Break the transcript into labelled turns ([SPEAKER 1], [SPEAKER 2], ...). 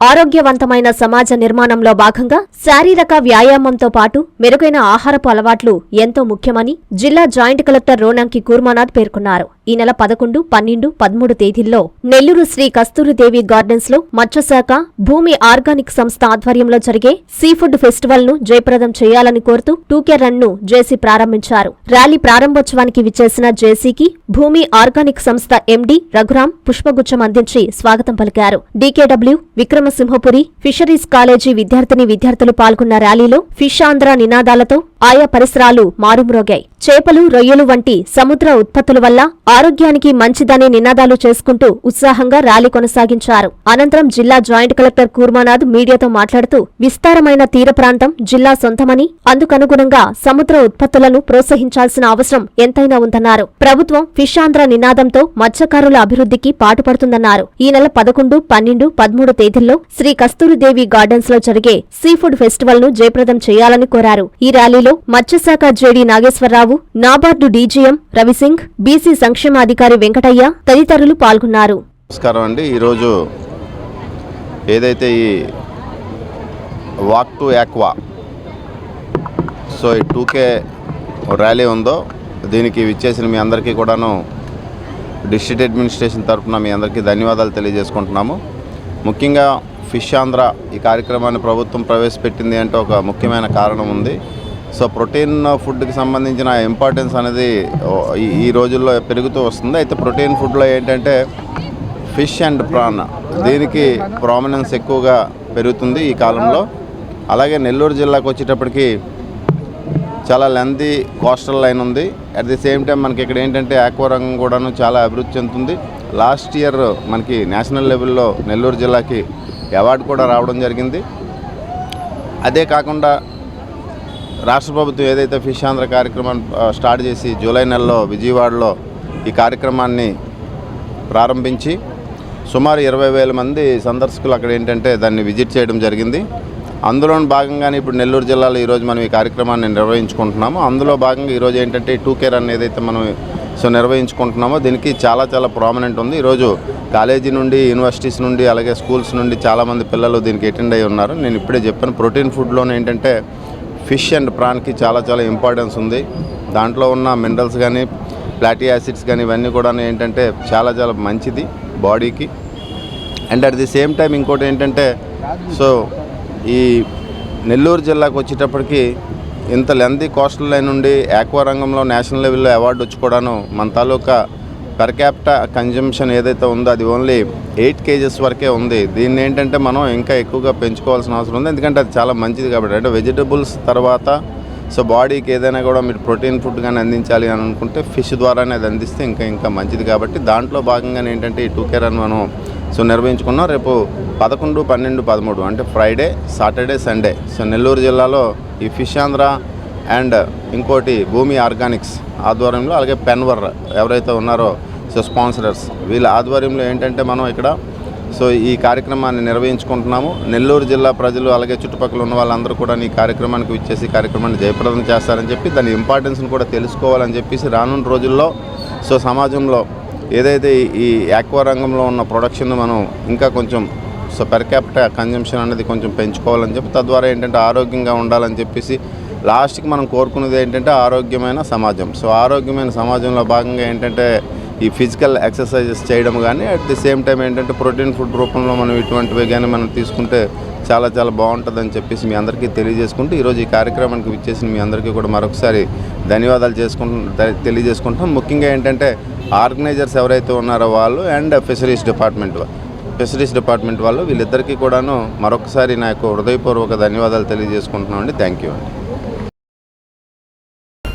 [SPEAKER 1] ఆరోగ్యవంతమైన సమాజ నిర్మాణంలో భాగంగా శారీరక వ్యాయామంతో పాటు మెరుగైన ఆహారపు అలవాట్లు ఎంతో ముఖ్యమని జిల్లా జాయింట్ కలెక్టర్ రోనంకి కూర్మానాథ్ పేర్కొన్నారు. ఈ నెల పదకొండు పన్నెండు పదమూడు తేదీల్లో నెల్లూరు శ్రీ కస్తూరిదేవి గార్డెన్స్లో మత్స్యశాఖ భూమి ఆర్గానిక్ సంస్థ ఆధ్వర్యంలో జరిగే సీ ఫుడ్ ఫెస్టివల్ను జయప్రదం చేయాలని కోరుతూ టూకే రన్ను జేసీ ప్రారంభించారు. ర్యాలీ ప్రారంభోత్సవానికి విచ్చేసిన జేసీకి భూమి ఆర్గానిక్ సంస్థ ఎండీ రఘురాం పుష్పగుచ్చం అందించి స్వాగతం పలికారు. డీకేడబ్ల్యూ విక్రమసింహపురి ఫిషరీస్ కాలేజీ విద్యార్థిని విద్యార్థులు పాల్గొన్న ర్యాలీలో ఫిష్ ఆంధ్ర నినాదాలతో ఆయా పరిసరాలు మారుమ్రోగాయి. చేపలు రొయ్యలు వంటి సముద్ర ఉత్పత్తుల వల్ల ఆరోగ్యానికి మంచిదని నినాదాలు చేసుకుంటూ ఉత్సాహంగా ర్యాలీ కొనసాగించారు. అనంతరం జిల్లా జాయింట్ కలెక్టర్ కూర్మానాథ్ మీడియాతో మాట్లాడుతూ విస్తారమైన తీర ప్రాంతం జిల్లా సొంతమని అందుకనుగుణంగా సముద్ర ఉత్పత్తులను ప్రోత్సహించాల్సిన అవసరం ఎంతైనా ఉందన్నారు. ప్రభుత్వం ఫిషాంధ్ర నినాదంతో మత్స్యకారుల అభివృద్ధికి పాటుపడుతుందన్నారు. ఈ నెల పదకొండు పన్నెండు పదమూడు తేదీల్లో శ్రీ కస్తూరిదేవి గార్డెన్స్లో జరిగే సీ ఫుడ్ ఫెస్టివల్ను జయప్రదం చేయాలని కోరారు. ఈ ర్యాలీలో మత్స్యశాఖ JD Nageswara Rao NABARD DGM Ravi Singh BC సంక్షేమాధికారి Venkataiah తదితరులు పాల్గొన్నారు.
[SPEAKER 2] నమస్కారం అండి. ఈరోజు ఏదైతే ఈ వాక్ టు యాక్వా సో ఈ టూకే ర్యాలీ ఉందో దీనికి విచ్చేసిన మీ అందరికీ కూడాను డిస్ట్రిక్ట్ అడ్మినిస్ట్రేషన్ తరఫున మీ అందరికీ ధన్యవాదాలు తెలియజేసుకుంటున్నాము. ముఖ్యంగా ఫిష్ ఆంధ్ర ఈ కార్యక్రమాన్ని ప్రభుత్వం ప్రవేశపెట్టింది అంటే ఒక ముఖ్యమైన కారణం ఉంది. సో ప్రోటీన్ ఫుడ్కి సంబంధించిన ఇంపార్టెన్స్ అనేది ఈ- ఈ రోజుల్లో పెరుగుతూ వస్తుంది. అయితే ప్రోటీన్ ఫుడ్లో ఏంటంటే ఫిష్ అండ్ ప్రాన్ దీనికి ప్రామినెన్స్ ఎక్కువగా పెరుగుతుంది ఈ కాలంలో. అలాగే నెల్లూరు జిల్లాకు వచ్చేటప్పటికి చాలా లెంతీ కోస్టల్ లైన్ ఉంది. అట్ ది సేమ్ టైం మనకి ఇక్కడ ఏంటంటే ఆక్వా రంగం కూడాను చాలా అభివృద్ధి చెందుతుంది. లాస్ట్ ఇయర్ మనకి నేషనల్ లెవెల్లో నెల్లూరు జిల్లాకి అవార్డు కూడా రావడం జరిగింది. అదే కాకుండా రాష్ట్ర ప్రభుత్వం ఏదైతే ఫిష్ ఆంధ్ర కార్యక్రమాన్ని స్టార్ట్ చేసి జూలై నెలలో విజయవాడలో ఈ కార్యక్రమాన్ని ప్రారంభించి సుమారు ఇరవై వేల మంది సందర్శకులు అక్కడ ఏంటంటే దాన్ని విజిట్ చేయడం జరిగింది. అందులో భాగంగానే ఇప్పుడు నెల్లూరు జిల్లాలో ఈరోజు మనం ఈ కార్యక్రమాన్ని నిర్వహించుకుంటున్నాము. అందులో భాగంగా ఈరోజు ఏంటంటే టూ కేర్ అని ఏదైతే మనం సో నిర్వహించుకుంటున్నామో దీనికి చాలా చాలా ప్రామినెంట్ ఉంది. ఈరోజు కాలేజీ నుండి యూనివర్సిటీస్ నుండి అలాగే స్కూల్స్ నుండి చాలామంది పిల్లలు దీనికి అటెండ్ అయి ఉన్నారు. నేను ఇప్పుడే చెప్పాను ప్రోటీన్ ఫుడ్లోనే ఏంటంటే ఫిష్ అండ్ ప్రాన్కి చాలా చాలా ఇంపార్టెన్స్ ఉంది. దాంట్లో ఉన్న మినరల్స్ కానీ ఫ్లాటీ యాసిడ్స్ కానీ ఇవన్నీ కూడా ఏంటంటే చాలా చాలా మంచిది బాడీకి. And at the same time ఇంకోటి ఏంటంటే సో ఈ నెల్లూరు జిల్లాకు వచ్చేటప్పటికి ఇంత లెంతీ కోస్టల్ లైన్ నుండి ఆక్వా రంగంలో నేషనల్ లెవెల్లో అవార్డు వచ్చి కూడాను మన తాలూకా పెర్ క్యాపిటా కన్జంప్షన్ ఏదైతే ఉందో అది ఓన్లీ ఎయిట్ కేజెస్ వరకే ఉంది. దీన్ని ఏంటంటే మనం ఇంకా ఎక్కువగా పెంచుకోవాల్సిన అవసరం ఉంది. ఎందుకంటే అది చాలా మంచిది కాబట్టి. అంటే వెజిటబుల్స్ తర్వాత సో బాడీకి ఏదైనా కూడా మీరు ప్రోటీన్ ఫుడ్ కానీ అందించాలి అని అనుకుంటే ఫిష్ ద్వారానే అది అందిస్తే ఇంకా ఇంకా మంచిది కాబట్టి దాంట్లో భాగంగా ఏంటంటే ఈ టూ కేర్ అని మనం సో నిర్వహించుకున్నాం. రేపు పదకొండు పన్నెండు పదమూడు అంటే Friday Saturday Sunday so Nellore జిల్లాలో ఈ ఫిష్ ఆంధ్ర అండ్ ఇంకోటి భూమి ఆర్గానిక్స్ ఆధ్వర్యంలో అలాగే పెన్వర్ ఎవరైతే ఉన్నారో సో స్పాన్సరర్స్. వీళ్ళ ఆధ్వర్యంలో ఏంటంటే మనం ఇక్కడ సో ఈ కార్యక్రమాన్ని నిర్వహించుకుంటున్నాము. నెల్లూరు జిల్లా ప్రజలు అలాగే చుట్టుపక్కల ఉన్న వాళ్ళందరూ కూడా ఈ కార్యక్రమానికి ఇచ్చేసి కార్యక్రమాన్ని జయప్రదం చేస్తారని చెప్పి దాని ఇంపార్టెన్స్ని కూడా తెలుసుకోవాలని చెప్పేసి రానున్న రోజుల్లో సో సమాజంలో ఏదైతే ఈ- యాక్వా రంగంలో ఉన్న ప్రొడక్షన్ మనం ఇంకా కొంచెం సో పెర్ క్యాపిటా కన్జంప్షన్ అనేది కొంచెం పెంచుకోవాలని చెప్పి తద్వారా ఏంటంటే ఆరోగ్యంగా ఉండాలని చెప్పేసి లాస్ట్కి మనం కోరుకునేది ఏంటంటే ఆరోగ్యమైన సమాజం. సో ఆరోగ్యమైన సమాజంలో భాగంగా ఏంటంటే ఈ ఫిజికల్ ఎక్సర్సైజెస్ చేయడం కానీ అట్ ది సేమ్ టైం ఏంటంటే ప్రోటీన్ ఫుడ్ రూపంలో మనం ఇటువంటివి కానీ మనం తీసుకుంటే చాలా చాలా బాగుంటుందని చెప్పేసి మీ అందరికీ తెలియజేసుకుంటూ ఈరోజు ఈ కార్యక్రమానికి విచ్చేసిన మీ అందరికీ కూడా మరొకసారి ధన్యవాదాలు చేసుకుంటు తెలియజేసుకుంటాం ముఖ్యంగా ఏంటంటే ఆర్గనైజర్స్ ఎవరైతే ఉన్నారో వాళ్ళు అండ్ ఫిషరీస్ డిపార్ట్మెంట్ వాళ్ళు ఫిషరీస్ డిపార్ట్మెంట్ వాళ్ళు వీళ్ళిద్దరికీ కూడాను మరొకసారి నా యొక్క హృదయపూర్వక ధన్యవాదాలు తెలియజేసుకుంటున్నాం అండి థ్యాంక్ యూ అండి.